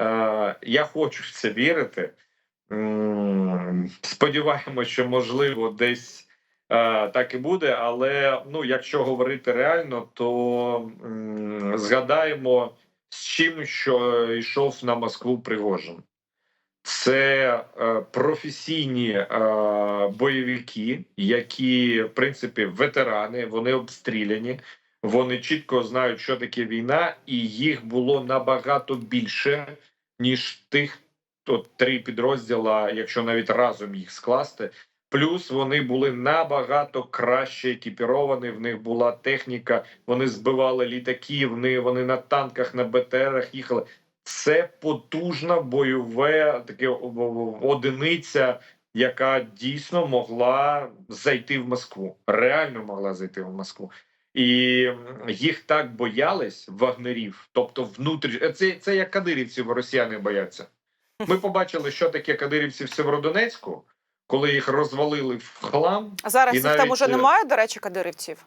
Е, я хочу в це вірити. Сподіваємося, що можливо десь е, так і буде. Але ну, якщо говорити реально, то згадаємо з чим, що йшов на Москву Пригожин. Це е, професійні бойовики, які, в принципі, ветерани, вони обстріляні, вони чітко знають, що таке війна, і їх було набагато більше, ніж тих от, три підрозділа, якщо навіть разом їх скласти. Плюс вони були набагато краще екіпіровані. В них була техніка, вони збивали літаки, вони, вони на танках, на БТРах їхали. Це потужна бойове таке одиниця, яка дійсно могла зайти в Москву. Реально могла зайти в Москву. І їх так боялись вагнерів, тобто внутрі це, це як кадирівців росіяни бояться. Ми побачили, що таке кадирівці в Северодонецьку, коли їх розвалили в хлам. А зараз І їх там уже е, немає, до речі, кадирівців.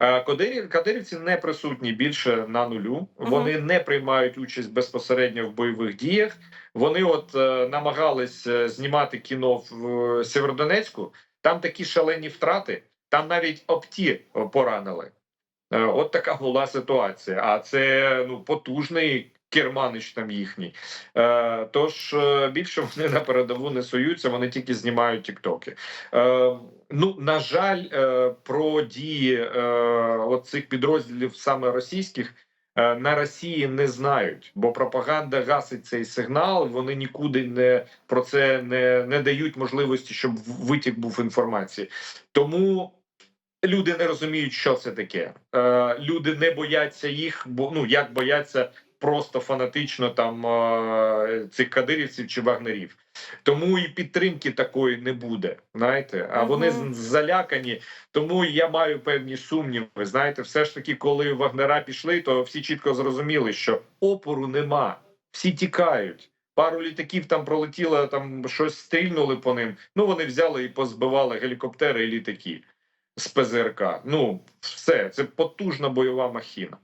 Е, Кадирів, кадирівці не присутні більше на нулю. Вони не приймають участь безпосередньо в бойових діях. Вони от е, намагались е, знімати кіно в е, Сєвєродонецьку. Там такі шалені втрати. Там навіть опті поранили. Е, От така була ситуація. А це ну потужний керманич там їхній. Е, тож е, більше вони на передову не суються, вони тільки знімають тіктоки. Ну на жаль, про дії е, от цих підрозділів саме російських. Е, На Росії не знають, бо пропаганда гасить цей сигнал. Вони нікуди не про це не, не дають можливості, щоб витік був інформації. Тому люди не розуміють, що це таке. Е, люди не бояться їх, бо ну як бояться просто фанатично там цих кадирівців чи вагнерів. Тому і підтримки такої не буде. Знаєте, а вони залякані. Тому я маю певні сумніви. Знаєте, все ж таки, коли вагнера пішли, то всі чітко зрозуміли, що опору нема, всі тікають. Пару літаків там пролетіло, там щось стрільнули по ним. Ну вони взяли і позбивали гелікоптери і літаки з ПЗРК. Ну все, це потужна бойова махіна.